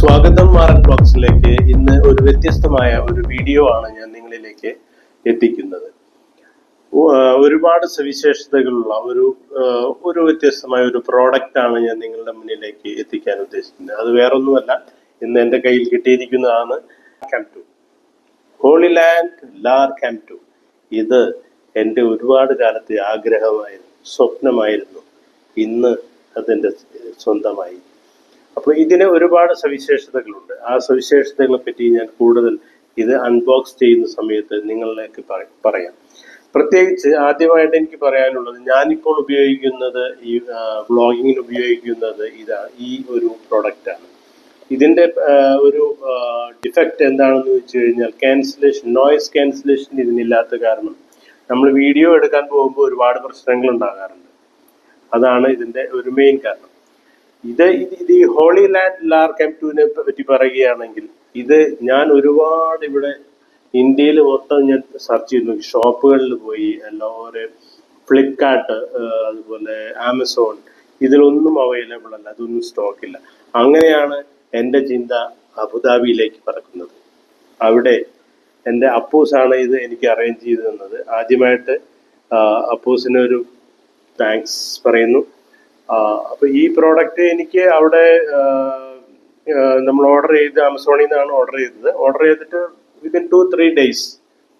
സ്വാഗതം മാറൻ ബോക്സിലേക്ക് ഇന്ന് ഒരു വ്യത്യസ്തമായ ഒരു വീഡിയോ ആണ് ഞാൻ നിങ്ങളിലേക്ക് എത്തിക്കുന്നത്. ഒരുപാട് സവിശേഷതകളുള്ള ഒരു ഒരു വ്യത്യസ്തമായ ഒരു പ്രോഡക്റ്റ് ആണ് ഞാൻ നിങ്ങളുടെ മുന്നിലേക്ക് എത്തിക്കാൻ ഉദ്ദേശിക്കുന്നത്. അത് വേറൊന്നുമല്ല ഇന്ന് എന്റെ കയ്യിൽ കിട്ടിയിരിക്കുന്നതാണ് cam two Hollyland lark cam two ഇത് എന്റെ ഒരുപാട് കാലത്തെ ആഗ്രഹമായിരുന്നു സ്വപ്നമായിരുന്നു. ഇന്ന് അതെന്റെ സ്വന്തമായി. അപ്പോൾ ഇതിന് ഒരുപാട് സവിശേഷതകളുണ്ട്. ആ സവിശേഷതകളെ പറ്റി ഞാൻ കൂടുതൽ ഇത് അൺബോക്സ് ചെയ്യുന്ന സമയത്ത് നിങ്ങളിലേക്ക് പറയാം. പ്രത്യേകിച്ച് ആദ്യമായിട്ട് എനിക്ക് പറയാനുള്ളത് ഞാനിപ്പോൾ ഉപയോഗിക്കുന്നത് ഈ വ്ളോഗിങ്ങിന് ഉപയോഗിക്കുന്നത് ഇതാ ഈ ഒരു പ്രോഡക്റ്റ് ആണ്. ഇതിന്റെ ഒരു ഡിഫക്റ്റ് എന്താണെന്ന് വെച്ച് കഴിഞ്ഞാൽ ക്യാൻസലേഷൻ നോയ്സ് ക്യാൻസലേഷൻ ഇതിനില്ലാത്ത കാരണം നമ്മൾ വീഡിയോ എടുക്കാൻ പോകുമ്പോൾ ഒരുപാട് പ്രശ്നങ്ങൾ ഉണ്ടാകാറുണ്ട്. അതാണ് ഇതിന്റെ ഒരു മെയിൻ കാരണം. ഇത് ഇത് ഈ ഹോളി ലാൻഡ് ലാർ ക്യാപ്റ്റൂവിനെ പറ്റി പറയുകയാണെങ്കിൽ ഇത് ഞാൻ ഒരുപാട് ഇവിടെ ഇന്ത്യയിൽ മൊത്തം ഞാൻ സെർച്ച് ചെയ്ത്. നോക്കി ഷോപ്പുകളിൽ പോയി എല്ലാവരും ഫ്ലിപ്കാർട്ട് അതുപോലെ ആമസോൺ ഇതിലൊന്നും അവൈലബിൾ അല്ല അതൊന്നും സ്റ്റോക്ക് ഇല്ല. അങ്ങനെയാണ് എന്റെ ചിന്ത അബുദാബിയിലേക്ക് പറക്കുന്നത്. അവിടെ എന്റെ അപ്പൂസാണ് ഇത് എനിക്ക് അറേഞ്ച് ചെയ്ത് തന്നത്. ആദ്യമായിട്ട് അപ്പൂസിനൊരു താങ്ക്സ് പറയുന്നു. ആ, അപ്പൊ ഈ പ്രോഡക്റ്റ് എനിക്ക് അവിടെ നമ്മൾ ഓർഡർ ചെയ്ത് ആമസോണിൽ നിന്നാണ് ഓർഡർ ചെയ്തത്. ഓർഡർ ചെയ്തിട്ട് വിതിൻ ടു ത്രീ ഡേയ്സ്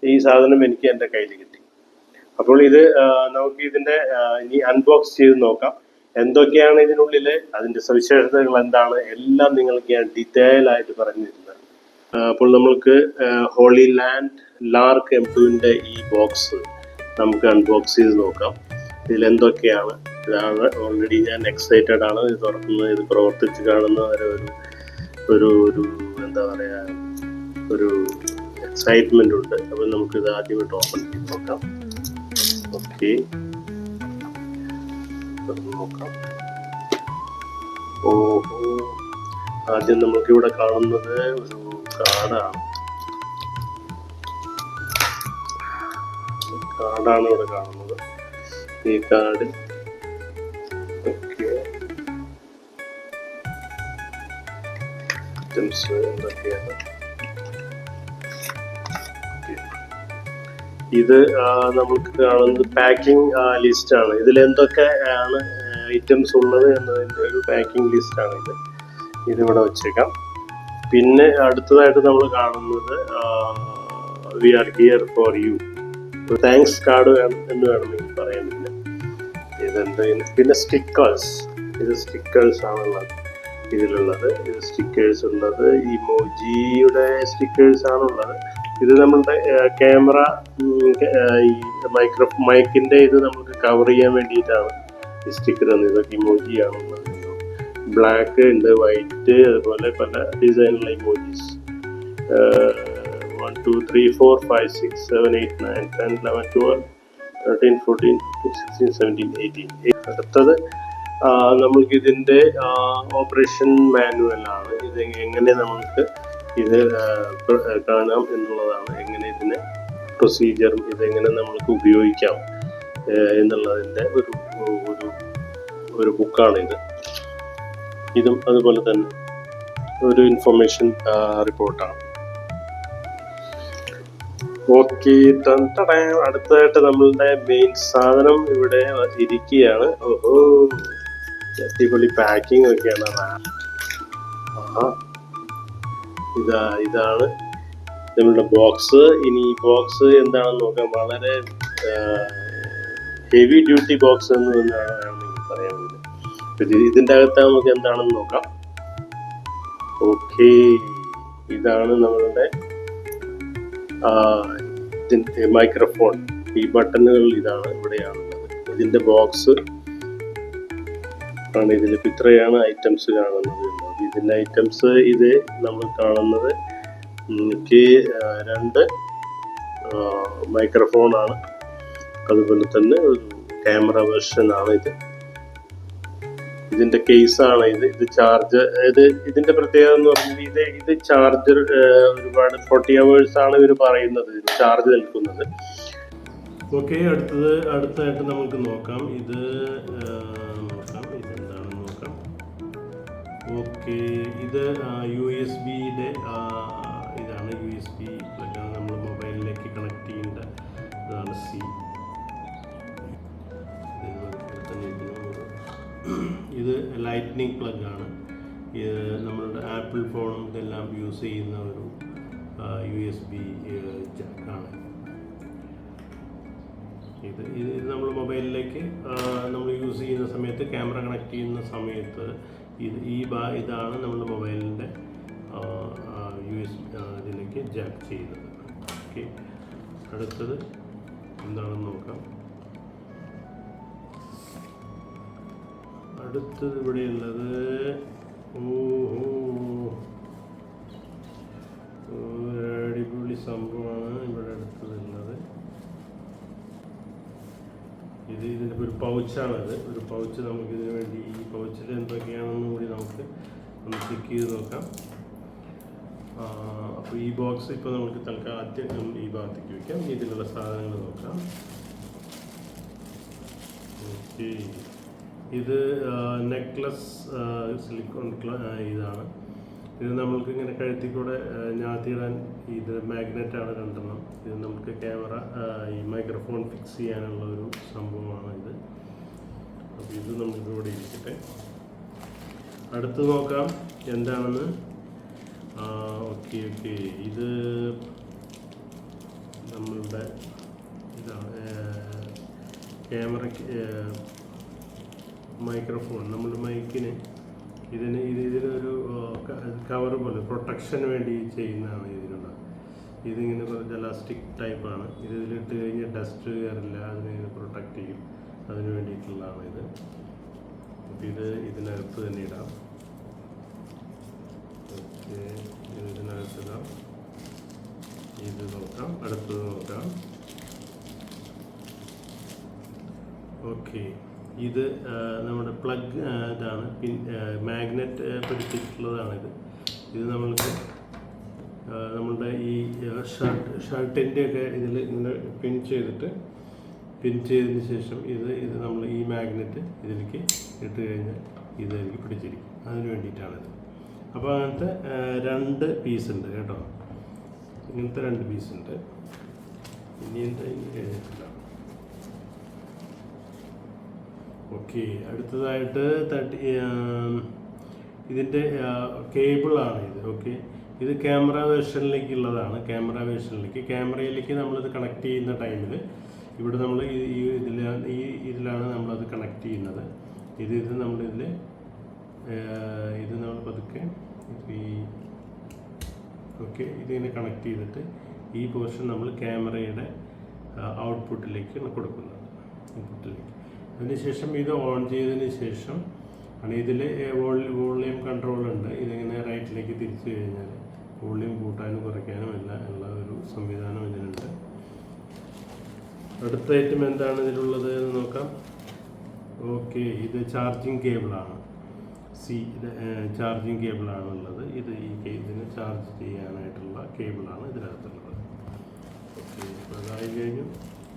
ഈ സാധനം എനിക്ക് എന്റെ കയ്യിൽ കിട്ടി. അപ്പോൾ ഇത് നമുക്ക് ഇതിന്റെ ആ, ഇനി അൺബോക്സ് ചെയ്ത് നോക്കാം. എന്തൊക്കെയാണ് ഇതിനുള്ളിൽ അതിന്റെ സവിശേഷതകൾ എന്താണ് എല്ലാം നിങ്ങൾക്ക് ഞാൻ ഡീറ്റെയിൽ ആയിട്ട് പറഞ്ഞു തരുന്നത് അപ്പോൾ നമ്മൾക്ക് ഹോളി ലാൻഡ് ലാർക്ക് എം ടുവിന്റെ ഈ ബോക്സ് നമുക്ക് അൺബോക്സ് ചെയ്ത് നോക്കാം. ഇതിൽ എന്തൊക്കെയാണ് ഇതാണ്. ഓൾറെഡി ഞാൻ എക്സൈറ്റഡ് ആണ്. ഇത് തുറക്കുന്നത് ഇത് പ്രവർത്തിച്ച് കാണുന്ന ഒരു ഒരു ഒരു എന്താ പറയാ ഒരു എക്സൈറ്റ്മെന്റ് ഉണ്ട്. അപ്പോൾ നമുക്ക് ഇത് ആദ്യമായിട്ട് ഓപ്പൺ ചെയ്ത് നോക്കാം. ഓക്കെ നോക്കാം. ഓ ആദ്യം നമുക്ക് ഇവിടെ കാണുന്നത് ഒരു കാർഡാണ് കാർഡാണ് ഇവിടെ കാണുന്നത്. ഈ കാർഡ് ഐറ്റംസ് എന്തൊക്കെയാണ്. ഇത് നമുക്ക് കാണുന്നത് പാക്കിംഗ് ലിസ്റ്റ് ആണ്. ഇതിൽ എന്തൊക്കെ ആണ് ഐറ്റംസ് ഉള്ളത് എന്നതിന്റെ ഒരു പാക്കിംഗ് ലിസ്റ്റ് ആണ് ഇത്. ഇതിവിടെ വെച്ചേക്കാം. പിന്നെ അടുത്തതായിട്ട് നമ്മൾ കാണുന്നത് we are here for you thanks card എന്ന് വേണമെങ്കിൽ പറയാൻ ഇതെന്ത് പിന്നെ സ്റ്റിക്കേഴ്സ് ഇത് സ്റ്റിക്കേഴ്സ് ആണുള്ളത് ഇതിലുള്ളത്. ഇത് സ്റ്റിക്കേഴ്സ് ഉള്ളത്. ഇമോജിയുടെ സ്റ്റിക്കേഴ്സ് ആണുള്ളത്. ഇത് നമ്മളുടെ ക്യാമറ ഈ മൈക്രോ മൈക്കിന്റെ ഇത് നമുക്ക് കവർ ചെയ്യാൻ വേണ്ടിയിട്ടാണ് ഈ സ്റ്റിക്കർ തന്നെ ഇതൊക്കെ ഇമോജി ആണുള്ളത്. ബ്ലാക്ക് ഉണ്ട് വൈറ്റ് അതുപോലെ പല ഡിസൈനുള്ള emojis one two three four five six seven eight nine ten eleven twelve thirteen fourteen sixteen seventeen eighteen അടുത്തത് നമുക്കിതിന്റെ ഓപ്പറേഷൻ മാനുവലാണ് ഇത് എങ്ങനെ നമുക്ക് ഇത് കാണാം എന്നുള്ളതാണ്. എങ്ങനെ ഇതിനെ പ്രൊസീജിയറും ഇതെങ്ങനെ നമുക്ക് ഉപയോഗിക്കാം എന്നുള്ളതിന്റെ ഒരു ഒരു ഒരു ബുക്കാണിത് ഇതും അതുപോലെ തന്നെ ഒരു ഇൻഫർമേഷൻ റിപ്പോർട്ടാണ് ഓക്കെ അടുത്തതായിട്ട് നമ്മളുടെ മെയിൻ സാധനം ഇവിടെ ഇരിക്കുകയാണ്. ഓഹോ. അടിപൊളി പാക്കിംഗ് ഒക്കെയാണ്. ഇതാ ഇതാണ് നമ്മളുടെ ബോക്സ് ഇനി ഈ ബോക്സ് എന്താണെന്ന് നോക്കാം. വളരെ ഹെവി ഡ്യൂട്ടി ബോക്സ് എന്ന് തന്നെയാണ് പറയാനുള്ളത്. ഇതിന്റെ അകത്ത് നമുക്ക് എന്താണെന്ന് നോക്കാം. ഓക്കെ ഇതാണ് നമ്മളുടെ മൈക്രോഫോൺ ഈ ബട്ടണുകൾ ഇതാണ് ഇവിടെയാണുള്ളത് ഇതിന്റെ ബോക്സ് ആണ് ഇതിൽ ഇത്രയാണ് ഐറ്റംസ് കാണുന്നത്. ഇതിന്റെ ഐറ്റംസ് ഇത് നമ്മൾ കാണുന്നത് എനിക്ക് രണ്ട് മൈക്രോഫോണാണ് അതുപോലെ തന്നെ ഒരു ക്യാമറ ആണ് ഇത്. ഇതിന്റെ കേസ് ആണ് ഇത് ഇത് ചാർജ് ഇത് ഇതിന്റെ പ്രത്യേകത എന്ന് പറഞ്ഞാൽ ഇത് ഇത് ചാർജർ ഒരുപാട് ഫോർട്ടി അവേഴ്സ് ആണ് ഇവർ പറയുന്നത്. ചാർജ് നിൽക്കുന്നത്. ഓക്കെ അടുത്തത് അടുത്തായിട്ട് നമുക്ക് നോക്കാം. ഇത് നോക്കാം. ഇതെന്താണെന്ന് നോക്കാം. ഓക്കെ ഇത് യു എസ് ബിയുടെ ഇതാണ് യു എസ് ബി നമ്മൾ മൊബൈലിലേക്ക് കണക്ട് ചെയ്യേണ്ട ഇതാണ് സി ലൈറ്റ്നിങ് പ്ലഗാണ് നമ്മളുടെ ആപ്പിൾ ഫോണും ഇതെല്ലാം യൂസ് ചെയ്യുന്ന ഒരു യു എസ് ബി ജാക്കാണ് ഇത് ഇത് നമ്മൾ മൊബൈലിലേക്ക് നമ്മൾ യൂസ് ചെയ്യുന്ന സമയത്ത് ക്യാമറ കണക്ട് ചെയ്യുന്ന സമയത്ത് ഇത് ഈ ബാ ഇതാണ് നമ്മുടെ മൊബൈലിന്റെ യു എസ് ഇതിലേക്ക് ജാക്ക് ചെയ്യുന്നത് ഓക്കെ അടുത്തത് എന്താണെന്ന് നോക്കാം. അടുത്തത് ഇവിടെയുള്ളത്. ഓഹോ. അടിപൊളി സംഭവമാണ് ഇവിടെ അടുത്തതുള്ളത് ഇത് ഇതിന്റെ ഒരു പൗച്ചാണത്. ഒരു പൗച്ച് നമുക്ക് ഇതിനു വേണ്ടി ഈ പൗച്ചിൽ എന്തൊക്കെയാണെന്നും കൂടി നമുക്ക് ഒന്ന് ചെക്ക് ചെയ്ത് നോക്കാം. അപ്പോൾ ഈ ബോക്സ് ഇപ്പോൾ നമുക്ക് തൽക്കാലം അത്യാവശ്യം ഈ ഭാഗത്തേക്ക് വയ്ക്കാം ഇതിലുള്ള സാധനങ്ങൾ നോക്കാം. ഓക്കെ ഇത് നെക്ലസ് സിലിക്കോൺ ഇതാണ്. ഇത് നമ്മൾക്ക് ഇങ്ങനെ കഴുത്തിൽ കൂടെ ഞാത്തിയിടാൻ ഇത് ആണ് രണ്ടെണ്ണം. ഇത് നമുക്ക് ക്യാമറ ഈ മൈക്രോഫോൺ ഫിക്സ് ചെയ്യാനുള്ള ഒരു സംഭവമാണ് ഇത്. അപ്പോൾ ഇത് നമുക്ക് ഇവിടെ ഇരിക്കട്ടെ. അടുത്ത് നോക്കാം എന്താണെന്ന്. Okay okay. ഇത് നമ്മളുടെ ഇതാണ് ക്യാമറയ്ക്ക് മൈക്രോഫോൺ നമ്മുടെ മൈക്കിന് ഇതിന് ഇത് ഇതിനൊരു കവർ പോലെ പ്രൊട്ടക്ഷൻ വേണ്ടി ചെയ്യുന്നതാണ് ഇതിനുള്ള ഇതിങ്ങനെ കുറച്ച് എലാസ്റ്റിക് ടൈപ്പാണ്. ഇത് ഇതിലിട്ട് കഴിഞ്ഞാൽ ഡസ്റ്റ് കയറില്ല അതിനെ പ്രൊട്ടക്റ്റ് ചെയ്യും. അതിന് വേണ്ടിയിട്ടുള്ളതാണ് ഇത്. അപ്പോൾ ഇത് ഇതിനകത്ത് തന്നെ ഇടാം. ഓക്കെ ഇത് ഇതിനകത്ത് ഇടാം. ഇത് നോക്കാം അടുത്തത് നോക്കാം. ഓക്കെ. ഇത് നമ്മുടെ പ്ലഗ് ഇതാണ്. പിൻ മാഗ്നറ്റ് പിടിച്ചിട്ടുള്ളതാണിത്. ഇത് നമ്മൾക്ക് നമ്മളുടെ ഈ ഷർട്ട് ഷർട്ടിന്റെ ഒക്കെ ഇതിൽ ഇങ്ങനെ പിൻ ചെയ്തിട്ട് പിൻ ചെയ്തതിന് ശേഷം ഇത് ഇത് നമ്മൾ ഈ മാഗ്നറ്റ് ഇതിലേക്ക് ഇട്ട് കഴിഞ്ഞാൽ ഇതിലേക്ക് പിടിച്ചിരിക്കും. അതിന് വേണ്ടിയിട്ടാണിത്. അപ്പോൾ അങ്ങനത്തെ രണ്ട് പീസ് ഉണ്ട് കേട്ടോ. ഇങ്ങനത്തെ രണ്ട് പീസ് ഉണ്ട്. ഇനി എന്താ ഇനി എഴുതിയിട്ടില്ല ഓക്കെ അടുത്തതായിട്ട് തേർട്ടി ഇതിന്റെ കേബിളാണ് ഇത്. ഓക്കെ ഇത് ക്യാമറ വേർഷനിലേക്കുള്ളതാണ് ക്യാമറ വേർഷനിലേക്ക് ക്യാമറയിലേക്ക് നമ്മളിത് കണക്ട് ചെയ്യുന്ന ടൈമിൽ ഇവിടെ നമ്മൾ ഈ ഇതിൽ ഈ ഇതിലാണ് നമ്മളത് കണക്ട് ചെയ്യുന്നത്. ഇത് ഇത് നമ്മളിതിൽ ഇത് നമ്മൾ പതുക്കെ ഈ ഓക്കെ ഇതിങ്ങനെ കണക്ട് ചെയ്തിട്ട് ഈ പോർഷൻ നമ്മൾ ക്യാമറയുടെ ഔട്ട്പുട്ടിലേക്ക് കൊടുക്കുന്നത് ഇൻപുട്ടിലേക്ക് അതിനുശേഷം ഇത് ഓൺ ചെയ്തതിന് ശേഷം ആണ് ഇതിൽ വോളിയം കൺട്രോൾ ഉണ്ട്. ഇതിങ്ങനെ റൈറ്റിലേക്ക് തിരിച്ചു കഴിഞ്ഞാൽ വോളിയം കൂട്ടാനും കുറയ്ക്കാനും അല്ല ഉള്ള ഒരു സംവിധാനം ഇതിനുണ്ട്. അടുത്ത ഐറ്റം എന്താണ് ഇതിലുള്ളത് എന്ന് നോക്കാം. ഓക്കെ ഇത് ചാർജിങ് കേബിളാണ് സി ചാർജിങ് കേബിളാണ് ഉള്ളത്. ഇത് ഈ ഇതിന് ചാർജ് ചെയ്യാനായിട്ടുള്ള കേബിളാണ് ഇതിനകത്തുള്ളത്. ഓക്കെ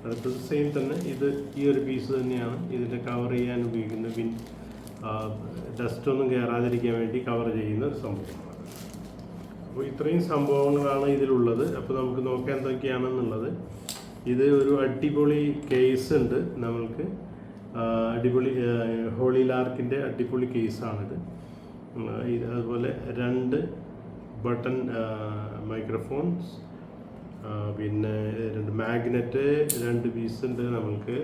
അടുത്തത് സെയിം തന്നെ. ഇത് ഈ ഒരു പീസ് തന്നെയാണ്. ഇതിന്റെ കവർ ചെയ്യാൻ ഉപയോഗിക്കുന്ന പിൻ ഡസ്റ്റ് ഒന്നും കയറാതിരിക്കാൻ വേണ്ടി കവർ ചെയ്യുന്ന ഒരു സംഭവമാണ്. അപ്പോൾ ഇത്രയും സംഭവങ്ങളാണ് ഇതിലുള്ളത്. അപ്പോൾ നമുക്ക് നോക്കാൻ എന്തൊക്കെയാണെന്നുള്ളത്. ഇത് ഒരു അടിപൊളി കേസ് ഉണ്ട് നമ്മൾക്ക്. അടിപൊളി ഹോളി ലാർക്കിന്റെ അടിപൊളി കേസാണിത് അതുപോലെ രണ്ട് ബട്ടൺ മൈക്രോഫോൺസ് പിന്നെ രണ്ട് മാഗ്നറ്റ് രണ്ട് പീസ് ഉണ്ട് നമ്മൾക്ക്.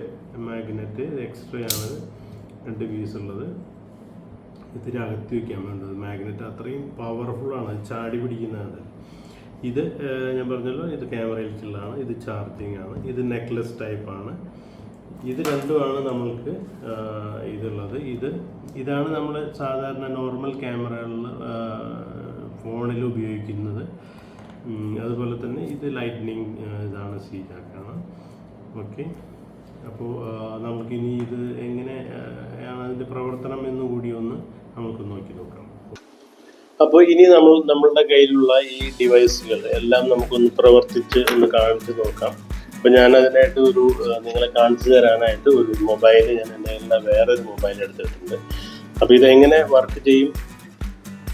മാഗ്നറ്റ് എക്സ്ട്രാ ആണ്. രണ്ട് പീസ് ഉള്ളത്. ഇതിനകത്ത് വയ്ക്കാൻ വേണ്ടത്. മാഗ്നറ്റ് അത്രയും പവർഫുൾ ആണ്. ചാടി പിടിക്കുന്നതാണ്. ഇത് ഞാൻ പറഞ്ഞല്ലോ ഇത് ക്യാമറയിലേക്കുള്ളതാണ്. ഇത് ചാർജിങ് ആണ്. ഇത് നെക്ലസ് ടൈപ്പ് ആണ്. ഇത് രണ്ടുമാണ് നമ്മൾക്ക് ഇതുള്ളത്. ഇത് ഇതാണ് നമ്മൾ സാധാരണ നോർമൽ ക്യാമറകളിൽ ഫോണിൽ ഉപയോഗിക്കുന്നത്. അതുപോലെ തന്നെ ഇത് ലൈറ്റ്നിങ് ഇതാണ് സി ജാക്കാണ് ഓക്കെ അപ്പോൾ നമുക്കിനി ഇത് എങ്ങനെ ആണ് അതിന്റെ പ്രവർത്തനം എന്ന് കൂടി ഒന്ന് നമുക്ക് നോക്കി നോക്കാം. അപ്പോൾ ഇനി നമ്മൾ നമ്മളുടെ കയ്യിലുള്ള ഈ ഡിവൈസുകൾ എല്ലാം നമുക്കൊന്ന് പ്രവർത്തിച്ച് ഒന്ന് കാണിച്ചു നോക്കാം. അപ്പോൾ ഞാൻ അതിനായിട്ട് ഒരു നിങ്ങളെ കാണിച്ചു തരാനായിട്ട് ഒരു മൊബൈൽ ഞാൻ എന്റെ കയ്യിലുള്ള വേറൊരു മൊബൈൽ എടുത്തിട്ടുണ്ട്. അപ്പോൾ ഇതെങ്ങനെ വർക്ക് ചെയ്യും?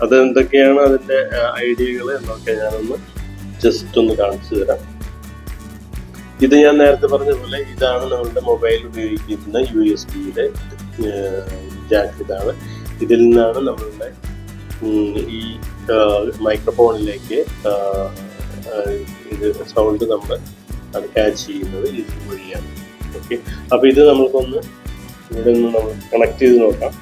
അത് എന്തൊക്കെയാണ് അതിന്റെ ഐഡിയകൾ എന്നൊക്കെ ഞാനൊന്ന് ജസ്റ്റ് ഒന്ന് കാണിച്ചു തരാം. ഇത് ഞാൻ നേരത്തെ പറഞ്ഞ പോലെ ഇതാണ് നമ്മളുടെ മൊബൈൽ ഉപയോഗിക്കുന്ന യു എസ് ബിയുടെ ജാക്ക് ഇതാണ്. ഇതിൽ നിന്നാണ് നമ്മളുടെ ഈ മൈക്രോഫോണിലേക്ക് ഇത് സൗണ്ട് നമ്മൾ അത് ക്യാച്ച് ചെയ്യുന്നത് ഇത് വഴിയാണ്. ഓക്കെ അപ്പൊ ഇത് നമ്മൾക്കൊന്ന് ഇവിടെ നിന്ന് നമ്മൾ കണക്ട് ചെയ്ത് നോക്കാം.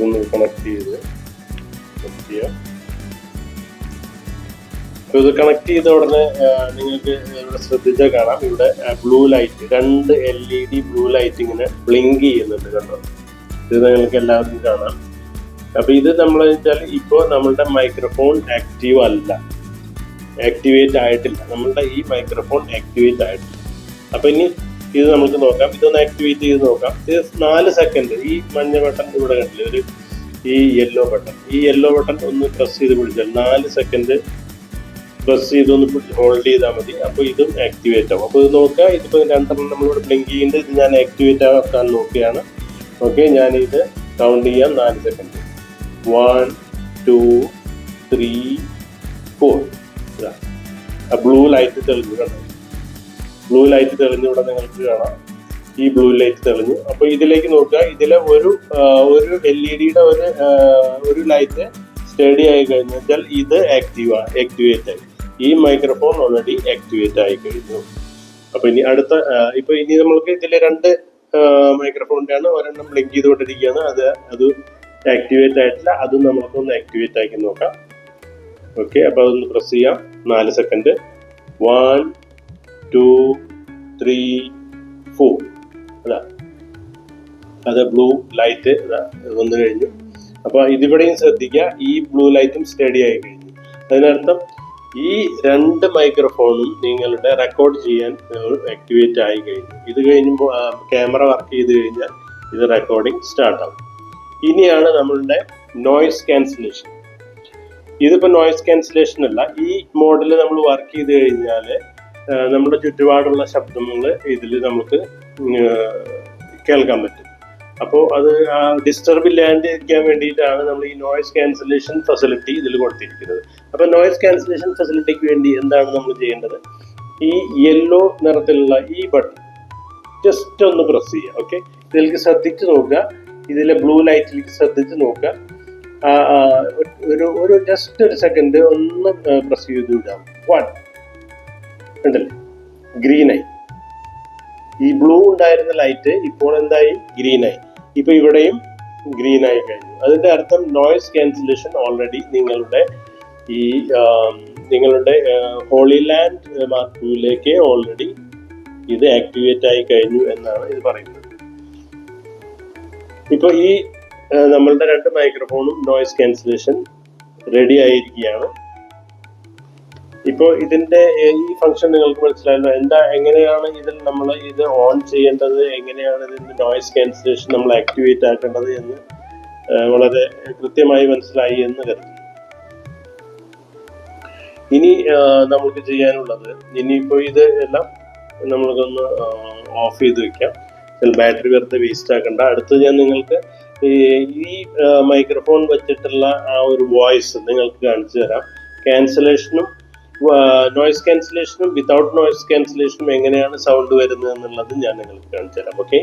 ഇതൊന്ന് കണക്ട് ചെയ്ത് കണക്ട് ചെയ്യാം. അപ്പൊ ഇത് കണക്ട് ചെയ്ത ഉടനെ നിങ്ങൾക്ക് ഇവിടെ ശ്രദ്ധിച്ചാൽ കാണാം. ഇവിടെ ബ്ലൂ ലൈറ്റ് രണ്ട് L E D blue light ഇങ്ങനെ ബ്ലിങ്ക് ചെയ്യുന്നുണ്ട് കണ്ടോ? ഇത് നിങ്ങൾക്ക് എല്ലാവർക്കും കാണാം. അപ്പൊ ഇത് നമ്മൾ വെച്ചാൽ ഇപ്പോൾ നമ്മളുടെ മൈക്രോഫോൺ ആക്റ്റീവ് അല്ല. ആക്ടിവേറ്റ് ആയിട്ടില്ല. നമ്മളുടെ ഈ മൈക്രോഫോൺ ആക്ടിവേറ്റ് ആയിട്ടില്ല. അപ്പൊ ഇനി ഇത് നമുക്ക് നോക്കാം. ഇതൊന്ന് ആക്ടിവേറ്റ് ചെയ്ത് നോക്കാം. ഇത് നാല് സെക്കൻഡ് ഈ മഞ്ഞ ബട്ടൺ ഇവിടെ കണ്ടില്ലേ? ഒരു ഈ യെല്ലോ ബട്ടൺ ഈ യെല്ലോ ബട്ടൺ ഒന്ന് പ്രസ് ചെയ്ത് പിടിച്ചാൽ നാല് സെക്കൻഡ് പ്രസ് ചെയ്തൊന്ന് ഹോൾഡ് ചെയ്താൽ മതി. അപ്പോൾ ഇതും ആക്ടിവേറ്റ് ആവും. അപ്പോൾ ഇത് നോക്കുക. ഇതിപ്പോൾ രണ്ടെണ്ണം നമ്മളിവിടെ ബ്ലിങ്ക് ചെയ്യുന്നുണ്ട്. ഇത് ഞാൻ ആക്ടിവേറ്റ് ആക്കാൻ നോക്കുകയാണ്. ഓക്കെ ഞാനിത് കൗണ്ട് ചെയ്യാം. നാല് second one two three four blue light തെളിഞ്ഞു കണ്ടോ? ബ്ലൂ ലൈറ്റ് തെളിഞ്ഞ് ഇവിടെ നിങ്ങൾക്ക് കാണാം. ഈ ബ്ലൂ ലൈറ്റ് തെളിഞ്ഞു. അപ്പൊ ഇതിലേക്ക് നോക്കുക. ഇതിലെ ഒരു ഒരു എൽ ഇ ഡിയുടെ ഒരു ഒരു ലൈറ്റ് സ്റ്റഡി ആയി കഴിഞ്ഞാൽ ഇത് ആക്റ്റീവ് ആക്ടിവേറ്റ് ആയി. ഈ മൈക്രോഫോൺ ഓൾറെഡി ആക്ടിവേറ്റ് ആയി കഴിഞ്ഞു. അപ്പൊ ഇനി അടുത്ത ഇപ്പൊ ഇനി നമ്മൾക്ക് ഇതിലെ രണ്ട് മൈക്രോഫോണിന്റെ ആണ് ഒരെണ്ണം ബ്ലിങ്ക് ചെയ്തുകൊണ്ടിരിക്കുകയാണ്. അത് അത് ആക്ടിവേറ്റ് ആയിട്ടില്ല. അതും നമുക്കൊന്ന് ആക്ടിവേറ്റ് ആക്കി നോക്കാം. ഓക്കെ അപ്പൊ അതൊന്ന് പ്രസ് ചെയ്യാം. നാല് second one two three four അതാ. അത് ബ്ലൂ ലൈറ്റ് വന്നു കഴിഞ്ഞു. അപ്പോൾ ഇതിവിടെയും ശ്രദ്ധിക്കുക ഈ ബ്ലൂ ലൈറ്റും സ്റ്റഡി ആയി കഴിഞ്ഞു. അതിനർത്ഥം ഈ രണ്ട് മൈക്രോഫോണും നിങ്ങളുടെ റെക്കോർഡ് ചെയ്യാൻ ആക്ടിവേറ്റ് ആയി കഴിഞ്ഞു. ഇത് കഴിയുമ്പോൾ ക്യാമറ വർക്ക് ചെയ്ത് കഴിഞ്ഞാൽ ഇത് റെക്കോർഡിംഗ് സ്റ്റാർട്ട് ആകും ഇനിയാണ് നമ്മളുടെ നോയിസ് ക്യാൻസലേഷൻ ഇതിപ്പോ നോയിസ് ക്യാൻസലേഷൻ അല്ല ഈ മോഡൽ നമ്മൾ വർക്ക് ചെയ്ത് കഴിഞ്ഞാൽ നമ്മുടെ ചുറ്റുപാടുള്ള ശബ്ദങ്ങൾ ഇതിൽ നമുക്ക് കേൾക്കാൻ പറ്റും. അപ്പോൾ അത് ഡിസ്റ്റർബ് ഇല്ലാണ്ടിരിക്കാൻ വേണ്ടിയിട്ടാണ് നമ്മൾ ഈ നോയ്സ് ക്യാൻസലേഷൻ ഫെസിലിറ്റി ഇതിൽ കൊടുത്തിരിക്കുന്നത്. അപ്പോൾ നോയ്സ് ക്യാൻസലേഷൻ ഫെസിലിറ്റിക്ക് വേണ്ടി എന്താണ് നമ്മൾ ചെയ്യേണ്ടത്? ഈ യെല്ലോ നിറത്തിലുള്ള ഈ ബട്ടൺ ജസ്റ്റ് ഒന്ന് പ്രസ് ചെയ്യുക ഓക്കെ ഇതിലേക്ക് ശ്രദ്ധിച്ച് നോക്കുക. ഇതിലെ ബ്ലൂ ലൈറ്റിലേക്ക് ശ്രദ്ധിച്ച് നോക്കുക. ഒരു ഒരു ജസ്റ്റ് ഒരു സെക്കൻഡ് ഒന്ന് പ്രസ് ചെയ്ത് വിടാം. വൺ ഉണ്ടല്ലേ? ഗ്രീനായി ഈ ബ്ലൂ ഉണ്ടായിരുന്ന ലൈറ്റ് ഇപ്പോൾ എന്തായി? ഗ്രീനായി ഇപ്പൊ ഇവിടെയും ഗ്രീനായി കഴിഞ്ഞു. അതിന്റെ അർത്ഥം നോയ്സ് ക്യാൻസലേഷൻ ഓൾറെഡി നിങ്ങളുടെ ഈ നിങ്ങളുടെ ഹോളി ലാൻഡ് മാർക്ക് മാർക്കിലേക്ക് ഓൾറെഡി ഇത് ആക്ടിവേറ്റ് ആയി കഴിഞ്ഞു എന്നാണ് ഇത് പറയുന്നത്. ഇപ്പൊ ഈ നമ്മളുടെ രണ്ട് മൈക്രോഫോണും നോയ്സ് ക്യാൻസലേഷൻ റെഡി ആയിരിക്കുകയാണ്. ഇപ്പോൾ ഇതിന്റെ ഈ ഫംഗ്ഷൻ നിങ്ങൾക്ക് മനസ്സിലായല്ലോ. എന്താ എങ്ങനെയാണ് ഇതിൽ നമ്മൾ ഇത് ഓൺ ചെയ്യേണ്ടത്? എങ്ങനെയാണ് ഇതിന്റെ നോയിസ് ക്യാൻസലേഷൻ നമ്മൾ ആക്ടിവേറ്റ് ആക്കേണ്ടത് എന്ന് വളരെ കൃത്യമായി മനസ്സിലായി എന്ന് കരുതുന്നു. ഇനി നമുക്ക് ചെയ്യാനുള്ളത് ഇനിയിപ്പോൾ ഇത് എല്ലാം നമ്മൾക്കൊന്ന് ഓഫ് ചെയ്ത് വെക്കാം. ബാറ്ററി വെറുതെ വേസ്റ്റ് ആക്കണ്ട. അടുത്ത് ഞാൻ നിങ്ങൾക്ക് ഈ മൈക്രോഫോൺ വെച്ചിട്ടുള്ള ആ ഒരു വോയിസ് നിങ്ങൾക്ക് കാണിച്ചു തരാം. ക്യാൻസലേഷനും നോയിസ് ക്യാൻസലേഷനും വിതൗട്ട് നോയിസ് ക്യാൻസലേഷനും എങ്ങനെയാണ് സൗണ്ട് വരുന്നത് എന്നുള്ളത് ഞാൻ നിങ്ങൾക്ക് കാണിച്ചു തരാം. ഓക്കെ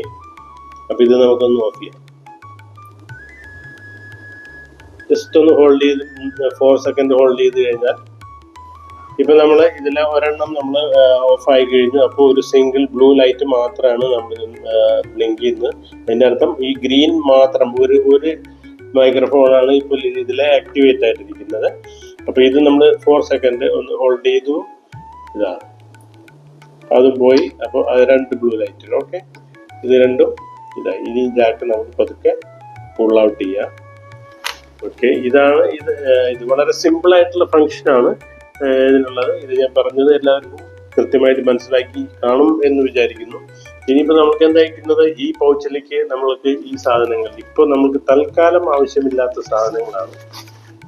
അപ്പൊ ഇത് നമുക്കൊന്ന് ഓഫ് ചെയ്യാം. ജസ്റ്റ് ഒന്ന് ഹോൾഡ് ചെയ്ത് ഫോർ സെക്കൻഡ് ഹോൾഡ് ചെയ്ത് കഴിഞ്ഞാൽ ഇപ്പൊ നമ്മൾ ഇതിലെ ഒരെണ്ണം നമ്മൾ ഓഫ് ആയി കഴിഞ്ഞു. അപ്പോൾ ഒരു സിംഗിൾ ബ്ലൂ ലൈറ്റ് മാത്രമാണ് നമ്മൾ ബ്ലിങ്ക് ചെയ്യുന്നത്. അതിന്റെ അർത്ഥം ഈ ഗ്രീൻ മാത്രം ഒരു ഒരു മൈക്രോഫോണാണ് ഇപ്പോൾ ഇതിലെ ആക്ടിവേറ്റ് ആയിട്ടിരിക്കുന്നത്. അപ്പൊ ഇത് നമ്മൾ ഫോർ സെക്കൻഡ് ഒന്ന് ഹോൾഡ് ചെയ്തു. ഇതാ. അത് പോയി. അപ്പോൾ അത് രണ്ട് ബ്ലൂ ലൈറ്റ് ഓക്കെ ഇത് രണ്ടും ഇതാ. ഇനി ജാക്ക് നമുക്ക് പതുക്കെ പുൾ ഔട്ട് ചെയ്യാം. ഓക്കെ ഇതാണ് ഇത് ഇത് വളരെ സിമ്പിൾ ആയിട്ടുള്ള ഫംഗ്ഷൻ ആണ് ഇതിനുള്ളത്. ഇത് ഞാൻ പറഞ്ഞത് എല്ലാവർക്കും കൃത്യമായിട്ട് മനസ്സിലാക്കി കാണും എന്ന് വിചാരിക്കുന്നു. ഇനിയിപ്പോൾ നമുക്ക് എന്തായിരിക്കുന്നത് ഈ പൗച്ചിലേക്ക് നമ്മൾക്ക് ഈ സാധനങ്ങൾ ഇപ്പോൾ നമുക്ക് തൽക്കാലം ആവശ്യമില്ലാത്ത സാധനങ്ങളാണ്.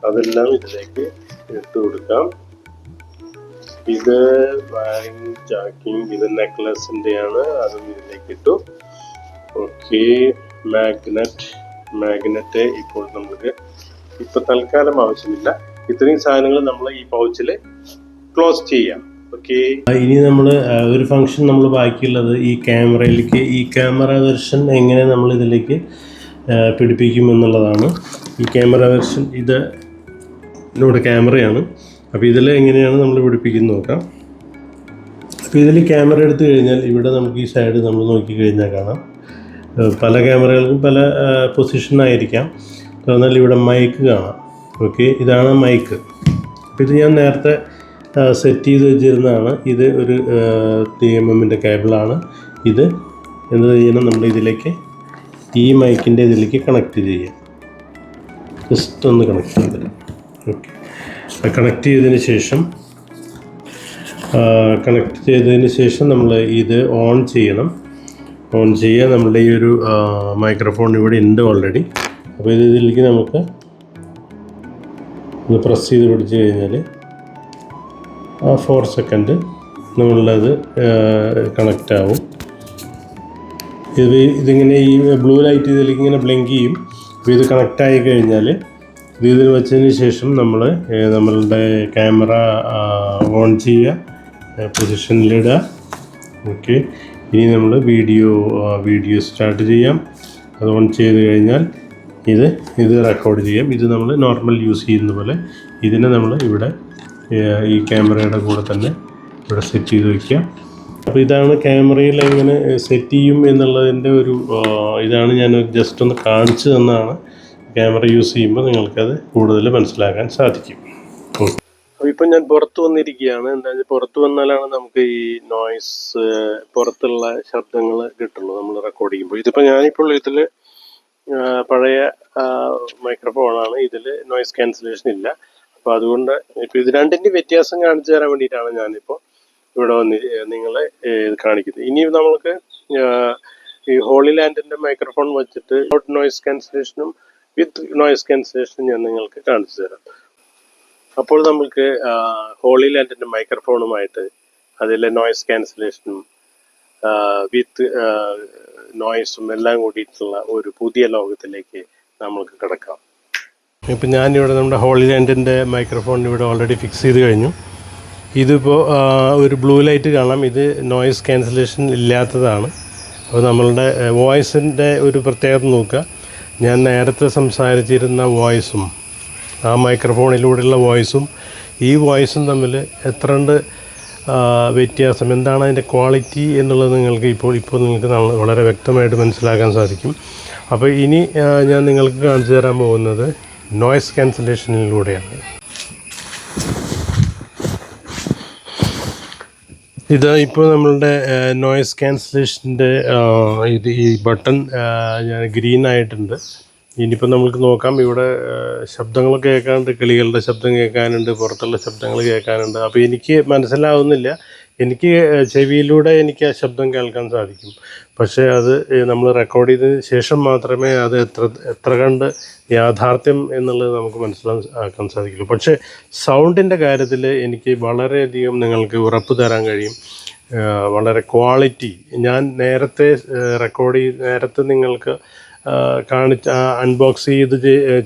അതെല്ലാം ഇതിലേക്ക് ഇട്ട് കൊടുക്കാം. ഇത് വയറിംഗ് ജാക്കിങ് ഇത് നെക്ലസിന്റെ ആണ് അതും ഇതിലേക്ക് ഇട്ടു. Okay magnet. മാഗ്നറ്റ് ഇപ്പോൾ നമുക്ക് ഇപ്പൊ തൽക്കാലം ആവശ്യമില്ല. ഇത്രയും സാധനങ്ങൾ നമ്മൾ ഈ പൗച്ചിൽ ക്ലോസ് ചെയ്യാം. ഓക്കെ. ഇനി നമ്മൾ ഒരു ഫംഗ്ഷൻ നമ്മൾ ബാക്കിയുള്ളത് ഈ ക്യാമറയിലേക്ക് ഈ ക്യാമറ വെർഷൻ എങ്ങനെ നമ്മൾ ഇതിലേക്ക് പിടിപ്പിക്കും എന്നുള്ളതാണ്. ഈ ക്യാമറ വെർഷൻ ഇത് ഇവിടെ ക്യാമറയാണ്. അപ്പോൾ ഇതിൽ എങ്ങനെയാണ് നമ്മൾ പിടിപ്പിക്കുന്നത് നോക്കാം. അപ്പോൾ ഇതിൽ ക്യാമറ എടുത്തു കഴിഞ്ഞാൽ ഇവിടെ നമുക്ക് ഈ സൈഡ് നമ്മൾ നോക്കിക്കഴിഞ്ഞാൽ കാണാം. പല ക്യാമറകൾക്കും പല പൊസിഷനായിരിക്കാം എന്നാൽ ഇവിടെ മൈക്ക് കാണാം. ഓക്കെ ഇതാണ് മൈക്ക് അപ്പോൾ ഇത് ഞാൻ നേരത്തെ സെറ്റ് ചെയ്ത് വെച്ചിരുന്നതാണ്. ഇത് ഒരു ടി എം എമ്മിന്റെ കേബിളാണ് ഇത് എന്ത് ചെയ്യണം? നമ്മൾ ഇതിലേക്ക് ഈ മൈക്കിന്റെ ഇതിലേക്ക് കണക്ട് ചെയ്യാം. ജസ്റ്റ് ഒന്ന് കണക്ട് ചെയ്തിടാം കണക്ട് ചെയ്തതിന് ശേഷം കണക്ട് ചെയ്തതിന് ശേഷം നമ്മൾ ഇത് ഓൺ ചെയ്യണം. ഓൺ ചെയ്യുക നമ്മുടെ ഈ ഒരു മൈക്രോഫോൺ ഇവിടെ ഉണ്ട് ഓൾറെഡി അപ്പോൾ ഇത് ഇതിലേക്ക് നമുക്ക് ഒന്ന് പ്രസ് ചെയ്ത് പിടിച്ച് കഴിഞ്ഞാൽ ആ ഫോർ സെക്കൻഡ് നമ്മളത് കണക്റ്റ് ആവും. ഇത് ഇതിങ്ങനെ ഈ ബ്ലൂ ലൈറ്റ് ഇതിലേക്ക് ഇങ്ങനെ ബ്ലിങ്ക് ചെയ്യും. അപ്പോൾ ഇത് കണക്റ്റ് ആയി കഴിഞ്ഞാൽ ഇത് വെച്ചതിന് ശേഷം നമ്മൾ നമ്മളുടെ ക്യാമറ ഓൺ ചെയ്യുക പൊസിഷനിലിടുക ഓക്കെ. ഇനി നമ്മൾ വീഡിയോ വീഡിയോ സ്റ്റാർട്ട് ചെയ്യാം. അത് ഓൺ ചെയ്ത് കഴിഞ്ഞാൽ ഇത് ഇത് റെക്കോർഡ് ചെയ്യാം. ഇത് നമ്മൾ നോർമൽ യൂസ് ചെയ്യുന്ന പോലെ ഇതിനെ നമ്മൾ ഇവിടെ ഈ ക്യാമറയുടെ കൂടെ തന്നെ ഇവിടെ സെറ്റ് ചെയ്ത് വയ്ക്കുക അപ്പോൾ ഇതാണ് ക്യാമറയിൽ എങ്ങനെ സെറ്റ് ചെയ്യും എന്നുള്ളതിന്റെ ഒരു ഇതാണ് ഞാൻ ജസ്റ്റ് ഒന്ന് കാണിച്ചു തന്നതാണ്. ക്യാമറ യൂസ് ചെയ്യുമ്പോൾ നിങ്ങൾക്കത് കൂടുതൽ മനസ്സിലാക്കാൻ സാധിക്കും. അപ്പോൾ ഇപ്പം ഞാൻ പുറത്ത് വന്നിരിക്കുകയാണ്. എന്താ വെച്ചാൽ പുറത്ത് വന്നാലാണ് നമുക്ക് ഈ നോയ്സ് പുറത്തുള്ള ശബ്ദങ്ങൾ കിട്ടുള്ളൂ നമ്മൾ റെക്കോർഡ് ചെയ്യുമ്പോൾ. ഇതിപ്പോൾ ഞാനിപ്പോൾ ഇതിൽ പഴയ മൈക്രോഫോണാണ് ഇതിൽ നോയ്സ് ക്യാൻസലേഷൻ ഇല്ല. അപ്പോൾ അതുകൊണ്ട് ഇപ്പോൾ ഇത് രണ്ടിന്റെ വ്യത്യാസം കാണിച്ചു തരാൻ വേണ്ടിയിട്ടാണ് ഞാനിപ്പോൾ ഇവിടെ വന്ന് നിങ്ങളെ ഇത് കാണിക്കുന്നത്. ഇനി നമ്മൾക്ക് ഈ ഹോളി ലാൻഡിന്റെ മൈക്രോഫോൺ വെച്ചിട്ട് നോയ്സ് ക്യാൻസലേഷനും വിത്ത് നോയിസ് ക്യാൻസലേഷൻ ഞാൻ നിങ്ങൾക്ക് കാണിച്ചു തരാം. അപ്പോൾ നമുക്ക് ഹോളി ലാൻഡിന്റെ മൈക്രോഫോണുമായിട്ട് അതിലെ നോയിസ് ക്യാൻസലേഷനും വിത്ത് നോയിസും എല്ലാം കൂടിയിട്ടുള്ള ഒരു പുതിയ ലോകത്തിലേക്ക് നമ്മൾക്ക് കിടക്കാം. ഇപ്പം ഞാനിവിടെ നമ്മുടെ ഹോളി ലാൻഡിന്റെ മൈക്രോഫോൺ ഇവിടെ ഓൾറെഡി ഫിക്സ് ചെയ്ത് കഴിഞ്ഞു. ഇതിപ്പോൾ ഒരു ബ്ലൂ ലൈറ്റ് കാണാം. ഇത് നോയിസ് ക്യാൻസലേഷൻ ഇല്ലാത്തതാണ്. അപ്പോൾ നമ്മളുടെ വോയിസിന്റെ ഒരു പ്രത്യേകത നോക്കുക. ഞാൻ നേരത്തെ സംസാരിച്ചിരുന്ന വോയിസും ആ മൈക്രോഫോണിലൂടെയുള്ള വോയിസും ഈ വോയിസും തമ്മിൽ എത്രണ്ട് വ്യത്യാസം? എന്താണ് അതിന്റെ ക്വാളിറ്റി എന്നുള്ളത് നിങ്ങൾക്ക് ഇപ്പോൾ ഇപ്പോൾ നിങ്ങൾക്ക് വളരെ വ്യക്തമായിട്ട് മനസ്സിലാക്കാൻ സാധിക്കും. അപ്പോൾ ഇനി ഞാൻ നിങ്ങൾക്ക് കാണിച്ചു തരാൻ പോകുന്നത് നോയ്സ് ക്യാൻസലേഷനിലൂടെയാണ്. ഇത് ഇപ്പോൾ നമ്മളുടെ നോയ്സ് ക്യാൻസലേഷന്റെ ഇത് ഈ ബട്ടൺ ഞാൻ ഗ്രീൻ ആയിട്ടുണ്ട്. ഇനിയിപ്പോൾ നമുക്ക് നോക്കാം. ഇവിടെ ശബ്ദങ്ങൾ കേൾക്കാനുണ്ട്. കിളികളുടെ ശബ്ദം കേൾക്കാനുണ്ട്. പുറത്തുള്ള ശബ്ദങ്ങൾ കേൾക്കാനുണ്ട്. അപ്പോൾ എനിക്ക് മനസ്സിലാവുന്നില്ല. എനിക്ക് ചെവിയിലൂടെ എനിക്ക് ആ ശബ്ദം കേൾക്കാൻ സാധിക്കും. പക്ഷേ അത് നമ്മൾ റെക്കോർഡ് ചെയ്തതിന് ശേഷം മാത്രമേ അത് എത്ര എത്ര കണ്ട് യാഥാർത്ഥ്യം എന്നുള്ളത് നമുക്ക് മനസ്സിലാക്കാൻ സാധിക്കുള്ളൂ. പക്ഷേ സൗണ്ടിന്റെ കാര്യത്തിൽ എനിക്ക് വളരെയധികം നിങ്ങൾക്ക് ഉറപ്പ് തരാൻ കഴിയും. വളരെ ക്വാളിറ്റി ഞാൻ നേരത്തെ റെക്കോർഡ് ചെയ്ത് നേരത്തെ നിങ്ങൾക്ക് കാണിച്ച അൺബോക്സ് ചെയ്ത്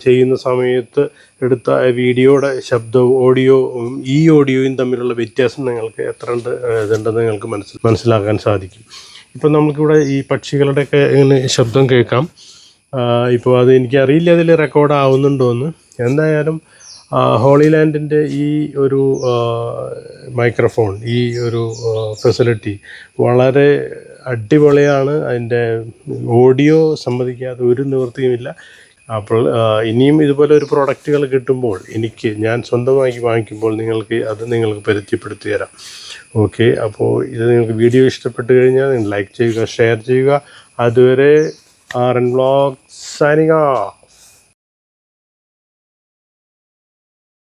ചെയ്യുന്ന സമയത്ത് എടുത്ത വീഡിയോയുടെ ശബ്ദവും ഓഡിയോ ഈ ഓഡിയോയും തമ്മിലുള്ള വ്യത്യാസം നിങ്ങൾക്ക് എത്ര ഇതുണ്ടെന്ന് നിങ്ങൾക്ക് മനസ്സിൽ മനസ്സിലാക്കാൻ സാധിക്കും. ഇപ്പം നമുക്കിവിടെ ഈ പക്ഷികളുടെയൊക്കെ ഇങ്ങനെ ശബ്ദം കേൾക്കാം. ഇപ്പോൾ അത് എനിക്കറിയില്ല അതിൽ റെക്കോർഡ് ആവുന്നുണ്ടോ എന്ന്. എന്തായാലും ഹോളിലാൻഡിന്റെ ഹോളി ലാൻഡിന്റെ ഈ ഒരു മൈക്രോഫോൺ ഈ ഒരു ഫെസിലിറ്റി വളരെ അടിപൊളിയാണ്. അതിന്റെ ഓഡിയോ സംബന്ധിക്കാതെ ഒരു നിവൃത്തിയുമില്ല. അപ്പോൾ ഇനിയും ഇതുപോലെ ഒരു പ്രോഡക്റ്റുകൾ കിട്ടുമ്പോൾ എനിക്ക് ഞാൻ സ്വന്തമായി വാങ്ങിക്കുമ്പോൾ നിങ്ങൾക്ക് അത് നിങ്ങൾക്ക് പരിചയപ്പെടുത്തി തരാം. ഓക്കെ അപ്പോൾ ഇത് നിങ്ങൾക്ക് വീഡിയോ ഇഷ്ടപ്പെട്ട് കഴിഞ്ഞാൽ നിങ്ങൾ ലൈക്ക് ചെയ്യുക ഷെയർ ചെയ്യുക. അതുവരെ ആർ എൻ ബ്ലോഗ് ഓഫ്.